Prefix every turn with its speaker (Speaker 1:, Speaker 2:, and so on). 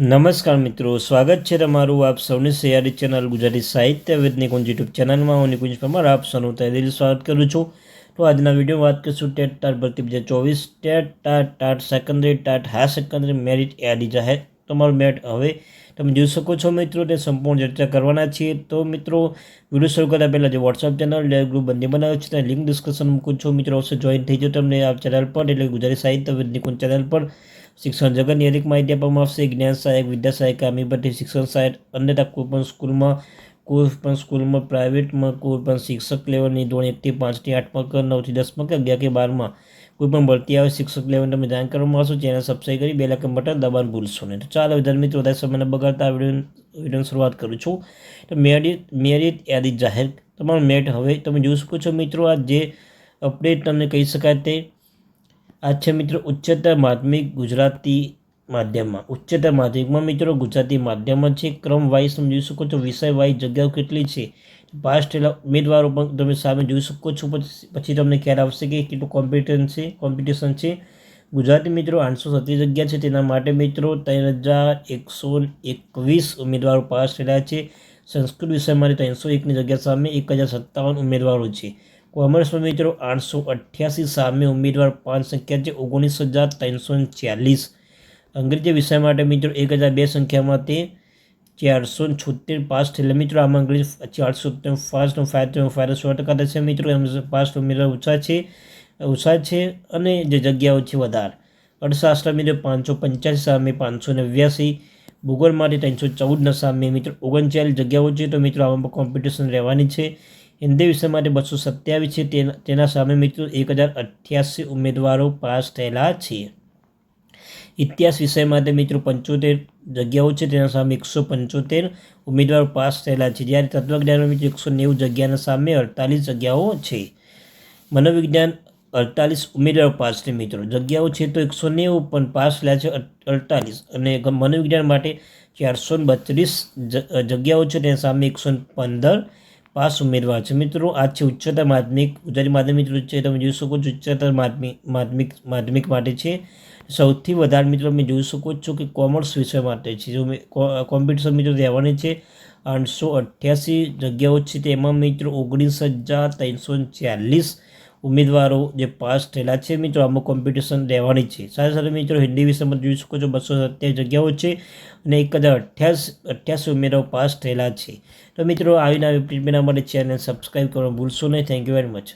Speaker 1: નમસ્કાર મિત્રો, સ્વાગત છે તમારું આપ સૌની સૈયારી ચેનલ ગુજરાતી સાહિત્ય વેદની નિકુંજ યુટ્યુબ ચેનલમાં. હું નિકુંજ પરમાર, આપ સૌનું તહેદીલ સ્વાગત કરું છું. તો આજના વીડિયો વાત કરીશું ટેટ ટાટ ભરતી બે ચોવીસ TET TAT TAT secondary TAT higher secondary merit યાદી જાહેર. તમારું મેટ હવે તમે જોઈ શકો છો મિત્રો, તે સંપૂર્ણ ચર્ચા કરવાના છીએ. તો મિત્રો, વીડિયો શરૂ કરતા પહેલાં જે વોટ્સઅપ ચેનલ લેર ગ્રુપ બંને બનાવ્યો છે ત્યાં લિંક ડિસ્કશન મૂકું છું. મિત્રો, અવશ્ય જોઈન થઈ જાઓ તમને આ ચેનલ પર, એટલે ગુજરાતી સાહિત્ય નિકુંજ ચેનલ પર. શિક્ષણ જગતની અધિક માહિતી આપવામાં આવશે. જ્ઞાન સહાયક, વિદ્યા સહાયક આમી પરથી શિક્ષણ સહાયક અન્યતા કોઈપણ સ્કૂલમાં, કોઈ પણ સ્કૂલમાં, પ્રાઇવેટમાં, કોઈ પણ શિક્ષક લેવલની ધોરણ એકથી પાંચથી આઠમાં કે નવથી દસમાં કે અગિયાર કે બારમાં કોઈ પણ ભરતી આવે શિક્ષક લેવલ તમે જાણ કરવામાં આવશો. ચેનલ સબસ્ક્રાઈબ કરી બે લાખ બટન દબાણ ભૂલશો નહીં. તો ચાલો વિદ્યાર્થી મિત્રો, વધારે સમયને બગાડતા વીડિયો વિડીયોની શરૂઆત કરું છું. તો મેરિટ મેરિટ યાદી જાહેર. તમારું મેટ હવે તમે જોઈ શકો છો મિત્રો, આ જે અપડેટ તમને કહી શકાય તે આ છે મિત્રો ઉચ્ચતર માધ્યમિક ગુજરાતી માધ્યમમાં. ઉચ્ચતર માધ્યમિકમાં મિત્રો ગુજરાતી માધ્યમમાં છે. ક્રમ વાઇઝ તમે જોઈ શકો છો. વિષય વાઇઝ જગ્યાઓ કેટલી છે. પાસ થયેલા ઉમેદવારો પણ તમે સામે જોઈ શકો છો. પછી તમને ખ્યાલ આવશે કે કેટલું કોમ્પિટિશન છે. કોમ્પિટિશન છે. ગુજરાતી મિત્રો આઠસો સત્રીસ જગ્યા છે. તેના માટે મિત્રો ત્રણ હજાર એકસો એકવીસ ઉમેદવારો પાસ થયેલા છે. સંસ્કૃત વિષય માટે ત્રણસો એકની જગ્યા સામે એક હજાર સત્તાવન ઉમેદવારો છે. કોમર્સમાં મિત્રો આઠસો અઠ્યાસી સામે ઉમેદવાર પાંચ સંખ્યા છે, ઓગણીસ હજાર ત્રણસો ચાલીસ. અંગ્રેજી વિષય માટે મિત્રો એક હજાર બે સંખ્યામાં તે ચારસો છોતેર પાસ થયેલા. મિત્રો આમાં અંગ્રેજી ચારસો ફાસ્ટ ફાયર ફાયર સો ટકા થશે. મિત્રો એમ પાસ ઉમેદવાર ઓછા છે ઓછા છે અને જે જગ્યાઓ છે વધારે. અર્થશાસ્ત્ર મિત્રો પાંચસો પંચ્યાસી સામે પાંચસો નેવ્યાસી, ભૂગોળ માટે ત્રણસો ચૌદના સામે મિત્રો ઓગણચાલીસ જગ્યાઓ છે. તો મિત્રો આમાં કોમ્પિટિશન રહેવાની છે. હિન્દી વિષય માટે બસો સત્યાવીસ છે. તેના તેના સામે મિત્રો એક હજાર અઠ્યાસી ઉમેદવારો પાસ થયેલા છે ઇતિહાસ વિષય માટે મિત્રો પંચોતેર જગ્યાઓ છે. તેના સામે એકસો પંચોતેર ઉમેદવારો પાસ થયેલા છે. જ્યારે તત્વજ્ઞાનમાં મિત્રો એકસો નેવું જગ્યાના સામે અડતાલીસ જગ્યાઓ છે. મનોવિજ્ઞાન અડતાલીસ ઉમેદવારો પાસ છે મિત્રો. જગ્યાઓ છે તો એકસો નેવું પણ પાસ થયા છે અડતાલીસ. અને મનોવિજ્ઞાન માટે ચારસો બત્રીસ જગ્યાઓ છે. તેના સામે એકસો પંદર પાસ ઉમેદવાર છે. મિત્રો, આ છે ઉચ્ચતર માધ્યમિક ગુજરાતી માધ્યમિક મિત્રો છે તમે જોઈ શકો છો, ઉચ્ચતર માધ્યમિક માધ્યમિક માધ્યમિક માટે છે. સૌથી વધારે મિત્રો તમે જોઈ શકો છો કે કોમર્સ વિષય માટે છે. જો કોમ્પિટિશન મિત્રો રહેવાની છે આઠસો અઠ્યાસી જગ્યાઓ છે. તેમાં મિત્રો ઓગણીસ હજાર ત્રણસો ચાલીસ ઉમેદવારો જે પાસ થયેલા છે મિત્રો, આમાં કોમ્પિટિશન રહેવાની છે. સાથે સાથે મિત્રો, હિન્દી વિષયમાં જોઈ શકો છો, બસો સત્યાવીસ જગ્યાઓ છે અને એક હજાર અઠ્યાસી અઠ્યાસી ઉમેદવારો પાસ થયેલા છે. તો મિત્રો, આવીને આવી ટ્રીટમેન્ટ માટે ચેનલ સબસ્ક્રાઈબ કરવાનું ભૂલશો નહીં. Thank you very much